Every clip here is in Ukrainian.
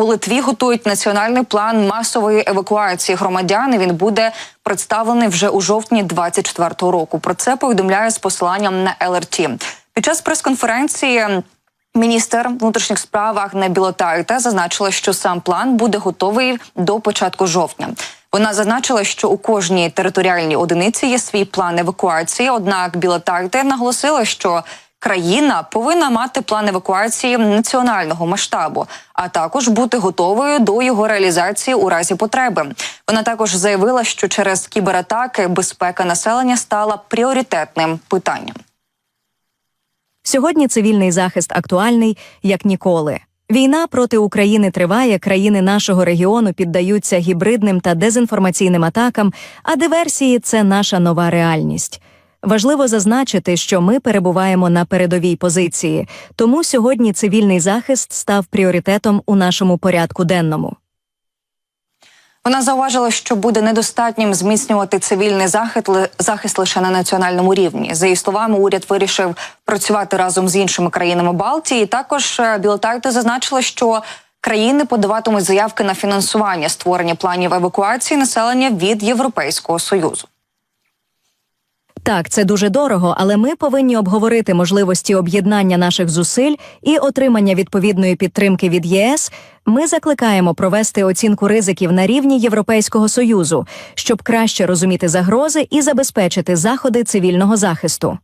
у Литві готують національний план масової евакуації громадян. і Він буде представлений вже у жовтні 24-го року. Про це повідомляє з посиланням на ЛРТ. Під час прес-конференції. Міністр внутрішніх справ Агне Білотайте зазначила, що сам план буде готовий до початку жовтня. Вона зазначила, що у кожній територіальній одиниці є свій план евакуації. Однак Білотайте наголосила, що країна повинна мати план евакуації національного масштабу, а також бути готовою до його реалізації у разі потреби. Вона також заявила, що через кібератаки безпека населення стала пріоритетним питанням. Сьогодні цивільний захист актуальний як ніколи. Війна проти України триває. Країни нашого регіону піддаються гібридним та дезінформаційним атакам, а диверсії це наша нова реальність. Важливо зазначити, що ми перебуваємо на передовій позиції, тому сьогодні цивільний захист став пріоритетом у нашому порядку денному. Вона зауважила, що буде недостатнім зміцнювати цивільний захист, захист лише на національному рівні. За її словами, уряд вирішив працювати разом з іншими країнами Балтії. Також е, Білотайте зазначила, що країни подаватимуть заявки на фінансування створення планів евакуації населення від Європейського союзу. Так, це дуже дорого, але ми повинні обговорити можливості об'єднання наших зусиль і отримання відповідної підтримки від ЄС. Ми закликаємо провести оцінку ризиків на рівні Європейського союзу, щоб краще розуміти загрози і забезпечити заходи цивільного захисту.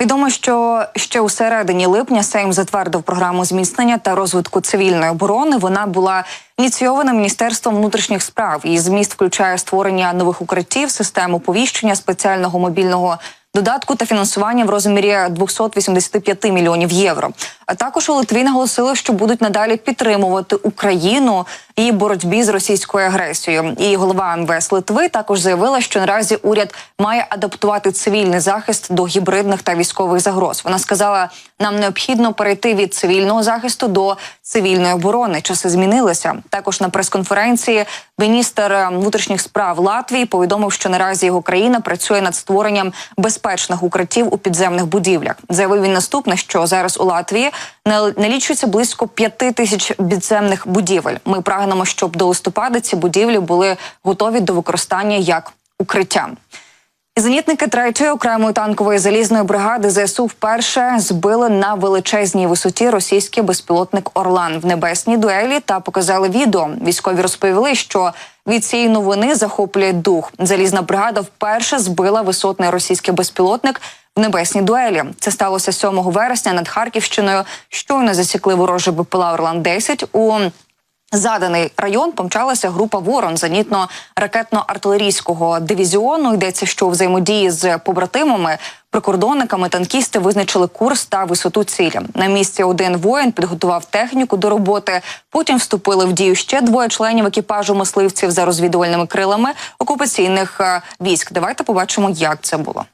Відомо, що ще у середині липня Сейм затвердив програму зміцнення та розвитку цивільної оборони. Вона була ініційована міністерством внутрішніх справ. Її зміст включає створення нових укриттів, систему повіщення, спеціального мобільного додатку та фінансування в розмірі 285 мільйонів євро. А також у Литві наголосили, що будуть надалі підтримувати Україну і боротьбі з російською агресією. І голова МВС Литви також заявила, що наразі уряд має адаптувати цивільний захист до гібридних та військових загроз. Вона сказала, нам необхідно перейти від цивільного захисту до цивільної оборони. Часи змінилися. Також на прес-конференції міністр е, внутрішніх справ Латвії повідомив, що наразі його країна працює над створенням безпечних укриттів у підземних будівлях. Заявив він наступне, що зараз у Латвії налічується близько п'яти тисяч підземних будівель. Ми прагнемо, щоб до листопада ці будівлі були готові до використання як укриття. Зенітники третьої окремої танкової залізної бригади ЗСУ вперше збили на величезній висоті російський безпілотник Орлан в небесній дуелі та показали відео. Військові розповіли, що від цієї новини захоплює дух. Залізна бригада вперше збила висотний російський безпілотник в небесній дуелі. Це сталося 7 вересня над Харківщиною. Щойно засікли ворожий БПЛА Орлан 10 у Заданий район помчалася група ворон зенітно-ракетно-артилерійського дивізіону. Йдеться, що у взаємодії з побратимами, прикордонниками, танкісти визначили курс та висоту цілі. На місці один воїн підготував техніку до роботи. Потім вступили в дію ще двоє членів екіпажу мисливців за розвідувальними крилами окупаційних е, військ. Давайте побачимо, як це було.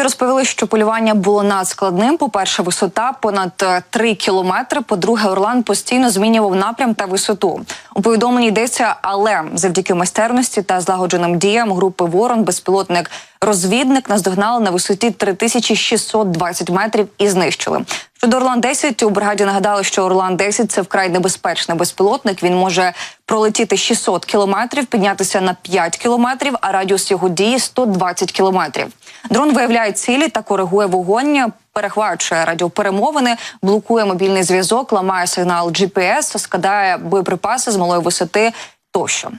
Військові розповіли, що полювання було надскладним. По-перше, висота понад е, 3 кілометри. По-друге, Орлан постійно змінював напрям та висоту. У повідомленні йдеться, але завдяки майстерності та злагодженим діям групи Ворон безпілотник розвідник наздогнали на висоті 3620 метрів і знищили. Щодо Орлан 10 у бригаді нагадали, що Орлан 10 це вкрай небезпечний безпілотник. Він може пролетіти 600 кілометрів, піднятися на 5 кілометрів, а радіус його дії 120 кілометрів. Дрон виявляє цілі та коригує вогонь, перехвачує радіоперемовини, блокує мобільний зв'язок, ламає сигнал GPS, складає боєприпаси з малої висоти тощо.